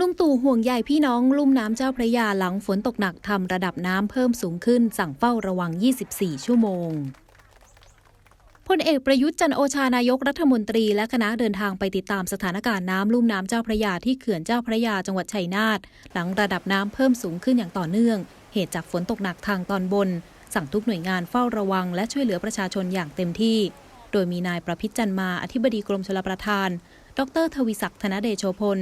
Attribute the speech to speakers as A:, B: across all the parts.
A: ลุงตู่ห่วงใยพี่น้องลุ่มน้ำเจ้าพระยาหลังฝนตกหนักทำระดับน้ำเพิ่มสูงขึ้นสั่งเฝ้าระวัง 24 ชั่วโมงพลเอกประยุทธ์จันโอชานายกรัฐมนตรีและคณะเดินทางไปติดตามสถานการณ์น้ำลุ่มน้ำเจ้าพระยาที่เขื่อนเจ้าพระยาจังหวัดชัยนาทหลังระดับน้ำเพิ่มสูงขึ้นอย่างต่อเนื่อง เหตุจากฝนตกหนักทางตอนบน สั่งทุกหน่วยงานเฝ้าระวัง และช่วยเหลือประชาชนอย่างเต็มที่ โดยมีนายประพิจันมาอธิบดีกรมชลประทาน ดรทวีศักดิ์ธนเดโชพล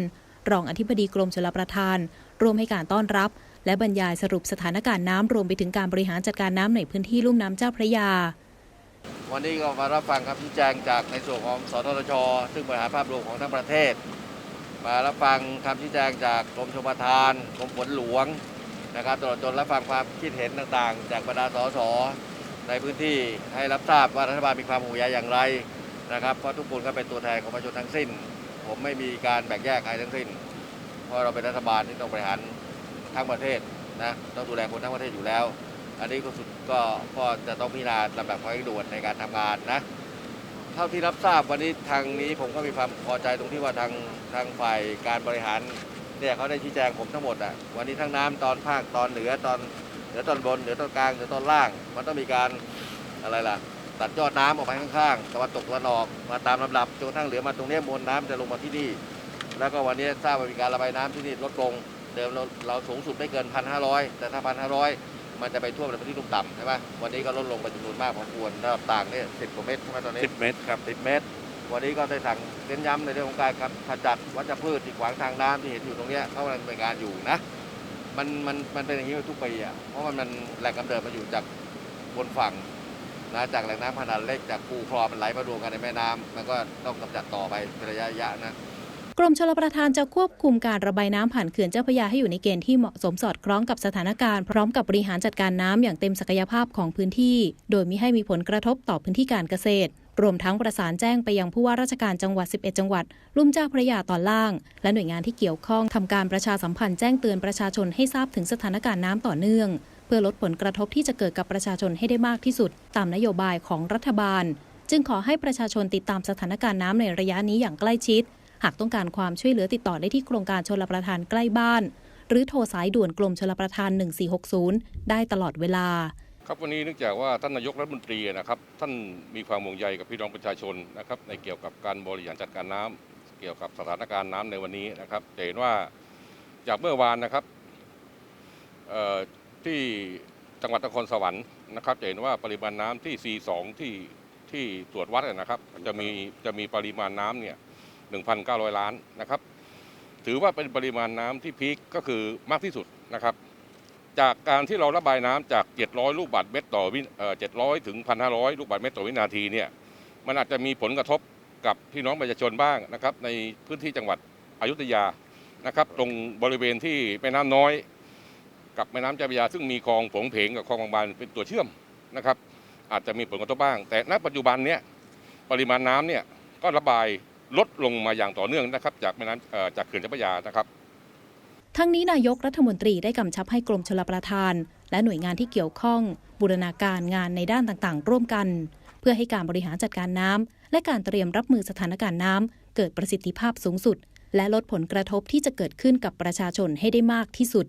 A: รองอธิบดีกรมชลประทาน ร่วมให้การต้อนรับ และบรรยายสรุปสถานการณ์น้ำรวมไปถึงการบริหารจัดการน้ำในพื้นที่ลุ่มน้ำเจ้าพระยา
B: วันนี้ก็มารับฟังคำชี้แจงจากในส่วนของสทช ซึ่งบริหารภาพรวมของทั้งประเทศ มารับฟังคำชี้แจงจากกรมชลประทานกรมฝนหลวงนะครับตลอดจนรับฟังความคิดเห็นต่างๆ จากบรรดาสสในพื้นที่ให้รับทราบว่ารัฐบาลมีความห่วงใยอย่างไรนะครับเพราะทุกคนก็เป็นตัวแทนของประชาชนทั้งสิ้น ผมไม่มีการแบ่งแยกใครทั้งสิ้น เพราะเราเป็นรัฐบาลที่ต้องบริหารทั้งประเทศนะต้องดูแลคนทั้งประเทศอยู่แล้ว อันนี้ก็สุดก็ก็จะต้องพิจารณาลำดับความเร่งด่วนในการทำงานนะเท่าที่รับทราบวันนี้ทางนี้ผมก็มีความพอใจตรงที่ว่าทางทางฝ่ายการบริหารเนี่ยเขาได้ชี้แจงผมทั้งหมดอะวันนี้ทั้งน้ำตอนภาคตอนเหนือตอนเหนือตอนบนเหนือตอนกลางเหนือตอนล่าง มันต้องมีการอะไรล่ะ ตัดยอดน้ำออกไปข้างๆตะวันตกตะวันออกมาตามลำดับจนกระทั่งเหลือมาตรงเนี้ยมวลน้ำจะลงมาที่นี่ แล้วก็วันนี้ทราบว่ามีการระบายน้ำที่นี่ลดลง เดิมเราเราสูงสุดไม่เกินพันห้าร้อยแต่ถ้าพันห้าร้อยมันจะไปท่วมในพื้นที่ลุ่มต่ำใช่ไหมวันนี้ก็ลดลงไปจำนวนมากพอควรระดับต่างเนี่ยสิบกว่าเมตรใช่ไหมตอนนี้
C: 10 เมตรครับ
B: 10 เมตร วันนี้ก็ได้สั่งเน้นย้ำในเรื่องของการขจัดวัชพืชที่ขวางทางน้ำที่เห็นอยู่ตรงเนี้ยเขากำลังดำเนินการอยู่นะ มันมันมันเป็นอย่างนี้มาทุกปีอะ เพราะมันมันแหล่งกำเนิดมันอยู่จากบนฝั่ง นะจากแหล่งน้ำขนาดเล็กจากคูคลองมันไหลมารวมกันในแม่น้ำมันก็ต้องกำจัดต่อไปเป็นระยะๆนะ
A: กรมชลประทานจะควบคุมการระบายน้ำผ่านเขื่อนเจ้าพระยาให้อยู่ในเกณฑ์ที่เหมาะสมสอดคล้องกับสถานการณ์พร้อมกับบริหารจัดการน้ำอย่างเต็มศักยภาพของพื้นที่ โดยมิให้มีผลกระทบต่อพื้นที่การเกษตร รวมทั้งประสานแจ้งไปยังผู้ว่าราชการจังหวัด 11 จังหวัด ลุ่มเจ้าพระยาตอนล่าง และหน่วยงานที่เกี่ยวข้องทำการประชาสัมพันธ์แจ้งเตือนประชาชนให้ทราบถึงสถานการณ์น้ำต่อเนื่อง เพื่อลดผลกระทบที่จะเกิดกับประชาชนให้ได้มากที่สุด ตามนโยบายของรัฐบาล จึงขอให้ประชาชนติดตามสถานการณ์น้ำในระยะนี้อย่างใกล้ชิด หากต้องการความช่วยเหลือติดต่อได้ที่โครงการชลประทานใกล้บ้าน หรือโทรสายด่วนกรมชลประทาน 1460 ได้ตลอดเวลา
C: ครับวันนี้เนื่องจากว่าท่านนายกรัฐมนตรีนะครับท่านมีความห่วงใยกับพี่น้องประชาชนนะครับในเกี่ยวกับการบริหารจัดการน้ำเกี่ยวกับสถานการณ์น้ำในวันนี้นะครับจะเห็นว่าจากเมื่อวานนะครับ ที่จังหวัดนครสวรรค์นะครับจะเห็นว่าปริมาณน้ำที่ C2 ที่ที่ตรวจวัดนะครับ จะมีจะมีปริมาณน้ำเนี่ย1,900 ล้านนะครับ ถือว่าเป็นปริมาณน้ำที่พีคก็คือมากที่สุดนะครับ จากการที่เราระบายน้ำจาก 700 ลูกบาศก์เมตรต่อวิเอ่อ700ถึง 1,500 ลูกบาศก์เมตรต่อวินาทีเนี่ยมันอาจจะมีผลกระทบกับพี่น้องประชาชนบ้างนะครับ ในพื้นที่จังหวัดอยุธยานะครับ ตรงบริเวณที่แม่น้ำน้อย กับแม่น้ำเจ้าพระยาซึ่งมีคลองผงเพงกับคลองบางบานเป็นตัวเชื่อมนะครับ อาจจะมีผลกระทบบ้าง แต่ณปัจจุบันเนี้ยปริมาณน้ำเนี่ยก็ระบายลดลงมาอย่างต่อเนื่องนะครับ จากแม่น้ำจากเขื่อนเจ้าพระยานะครับ
A: ทั้งนี้นายกรัฐมนตรีได้กำชับให้กรมชลประทาน และหน่วยงานที่เกี่ยวข้อง บูรณาการงานในด้านต่างๆ ร่วมกัน เพื่อให้การบริหารจัดการน้ำและการเตรียมรับมือสถานการณ์น้ำเกิดประสิทธิภาพสูงสุด และลดผลกระทบที่จะเกิดขึ้นกับประชาชนให้ได้มากที่สุด